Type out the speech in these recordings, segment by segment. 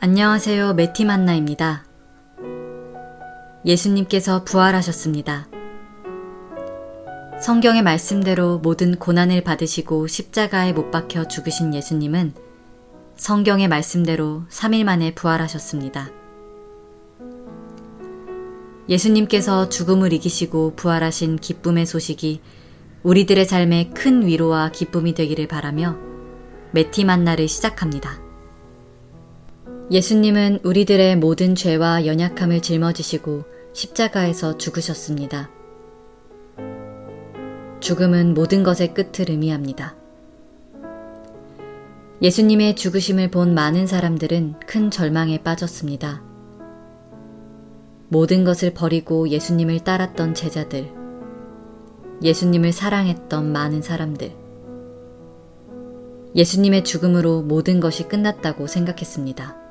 안녕하세요. 메티만나입니다. 예수님께서 부활하셨습니다. 성경의 말씀대로 모든 고난을 받으시고 십자가에 못 박혀 죽으신 예수님은 성경의 말씀대로 3일 만에 부활하셨습니다. 예수님께서 죽음을 이기시고 부활하신 기쁨의 소식이 우리들의 삶에 큰 위로와 기쁨이 되기를 바라며 메티만나를 시작합니다. 예수님은 우리들의 모든 죄와 연약함을 짊어지시고 십자가에서 죽으셨습니다. 죽음은 모든 것의 끝을 의미합니다. 예수님의 죽으심을 본 많은 사람들은 큰 절망에 빠졌습니다. 모든 것을 버리고 예수님을 따랐던 제자들, 예수님을 사랑했던 많은 사람들, 예수님의 죽음으로 모든 것이 끝났다고 생각했습니다.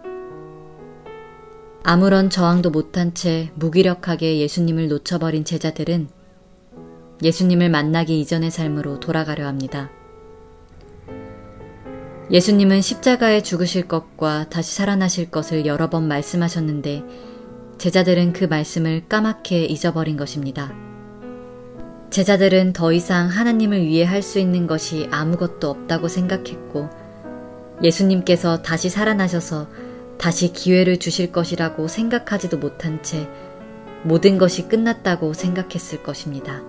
아무런 저항도 못한 채 무기력하게 예수님을 놓쳐버린 제자들은 예수님을 만나기 이전의 삶으로 돌아가려 합니다. 예수님은 십자가에 죽으실 것과 다시 살아나실 것을 여러 번 말씀하셨는데 제자들은 그 말씀을 까맣게 잊어버린 것입니다. 제자들은 더 이상 하나님을 위해 할 수 있는 것이 아무것도 없다고 생각했고 예수님께서 다시 살아나셔서 다시 기회를 주실 것이라고 생각하지도 못한 채 모든 것이 끝났다고 생각했을 것입니다.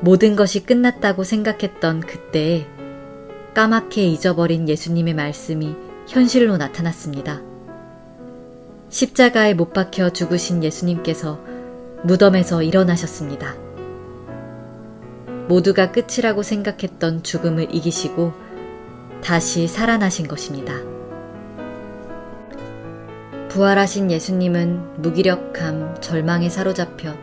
모든 것이 끝났다고 생각했던 그때에 까맣게 잊어버린 예수님의 말씀이 현실로 나타났습니다. 십자가에 못 박혀 죽으신 예수님께서 무덤에서 일어나셨습니다. 모두가 끝이라고 생각했던 죽음을 이기시고 다시 살아나신 것입니다. 부활하신 예수님은 무기력함, 절망에 사로잡혀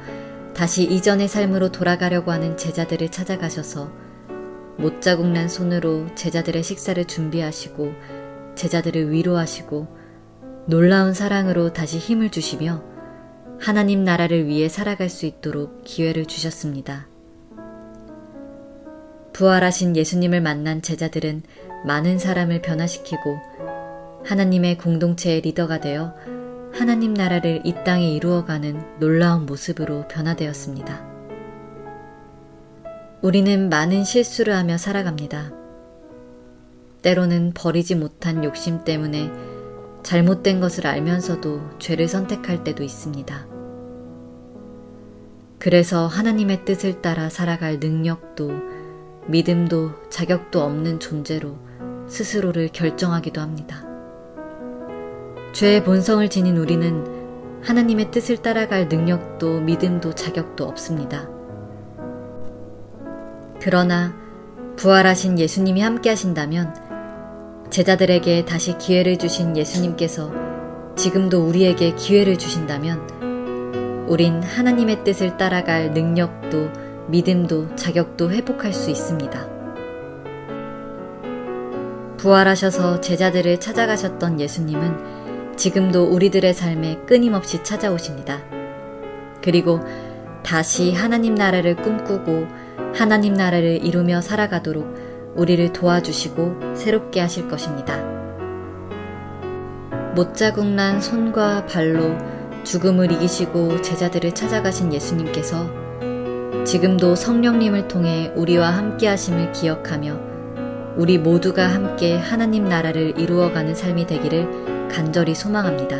다시 이전의 삶으로 돌아가려고 하는 제자들을 찾아가셔서 못자국 난 손으로 제자들의 식사를 준비하시고 제자들을 위로하시고 놀라운 사랑으로 다시 힘을 주시며 하나님 나라를 위해 살아갈 수 있도록 기회를 주셨습니다. 부활하신 예수님을 만난 제자들은 많은 사람을 변화시키고 하나님의 공동체의 리더가 되어 하나님 나라를 이 땅에 이루어가는 놀라운 모습으로 변화되었습니다. 우리는 많은 실수를 하며 살아갑니다. 때로는 버리지 못한 욕심 때문에 잘못된 것을 알면서도 죄를 선택할 때도 있습니다. 그래서 하나님의 뜻을 따라 살아갈 능력도 믿음도 자격도 없는 존재로 스스로를 결정하기도 합니다. 죄의 본성을 지닌 우리는 하나님의 뜻을 따라갈 능력도 믿음도 자격도 없습니다. 그러나 부활하신 예수님이 함께 하신다면 제자들에게 다시 기회를 주신 예수님께서 지금도 우리에게 기회를 주신다면 우린 하나님의 뜻을 따라갈 능력도 믿음도 자격도 회복할 수 있습니다. 부활하셔서 제자들을 찾아가셨던 예수님은 지금도 우리들의 삶에 끊임없이 찾아오십니다. 그리고 다시 하나님 나라를 꿈꾸고 하나님 나라를 이루며 살아가도록 우리를 도와주시고 새롭게 하실 것입니다. 못자국 난 손과 발로 죽음을 이기시고 제자들을 찾아가신 예수님께서 지금도 성령님을 통해 우리와 함께 하심을 기억하며 우리 모두가 함께 하나님 나라를 이루어가는 삶이 되기를 간절히 소망합니다.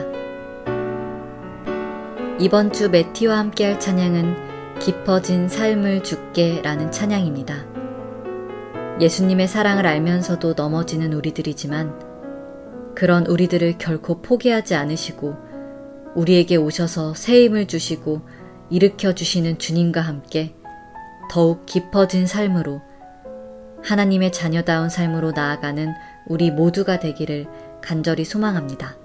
이번 주 매티와 함께 할 찬양은 깊어진 삶을 죽게 라는 찬양입니다. 예수님의 사랑을 알면서도 넘어지는 우리들이지만 그런 우리들을 결코 포기하지 않으시고 우리에게 오셔서 새 힘을 주시고 일으켜 주시는 주님과 함께 더욱 깊어진 삶으로 하나님의 자녀다운 삶으로 나아가는 우리 모두가 되기를 간절히 소망합니다.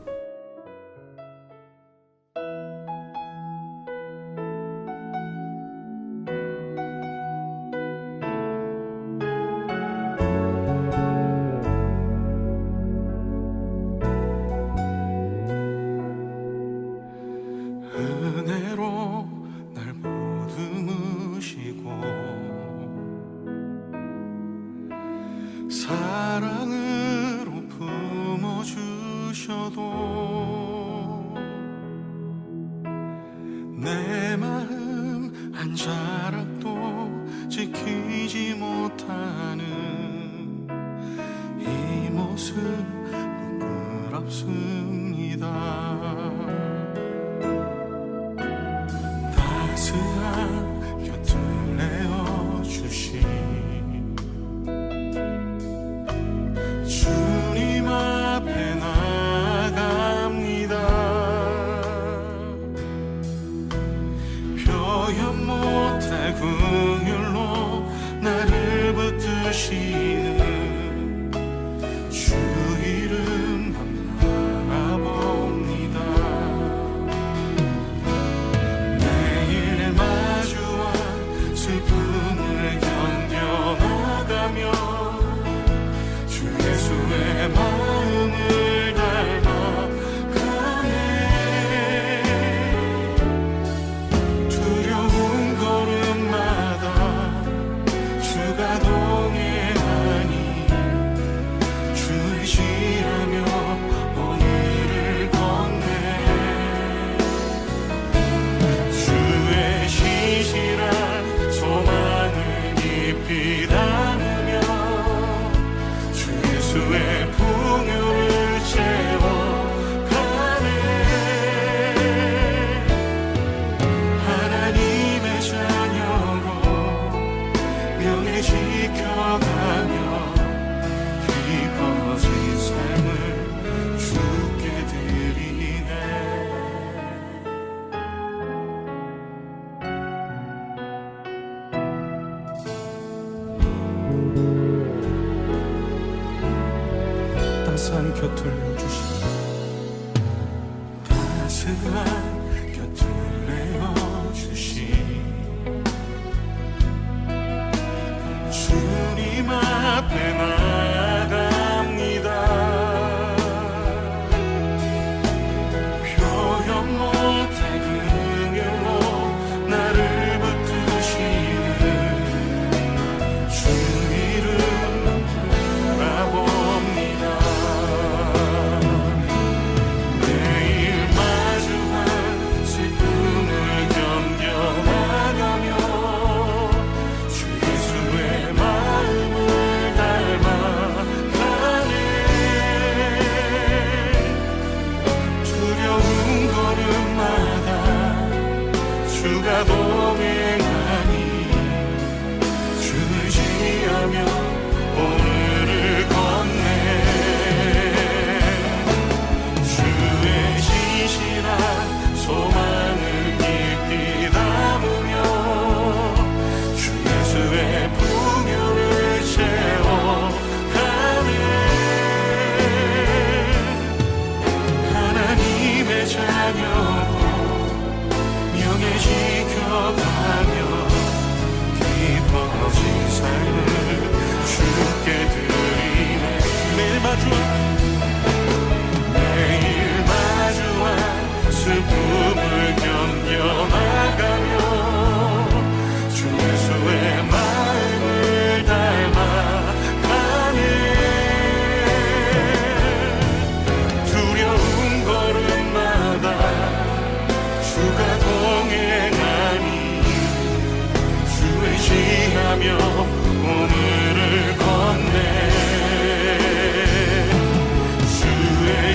내 마음 한 사람도 to end. 항상 곁을 주시고. 따스한 곁을 내어 주신 주님 앞에만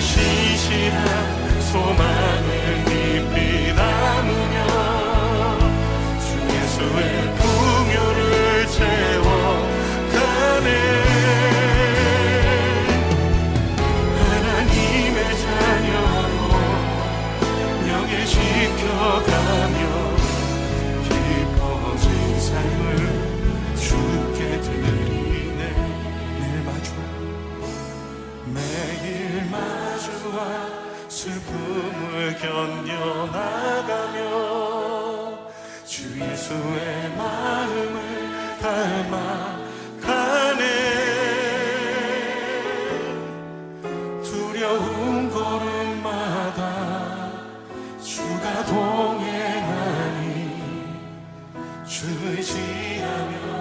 쉬시라 소망을 슬픔을 견뎌나가며 주 예수의 마음을 닮아가네. 두려운 걸음마다 주가 동행하니 주 의지하며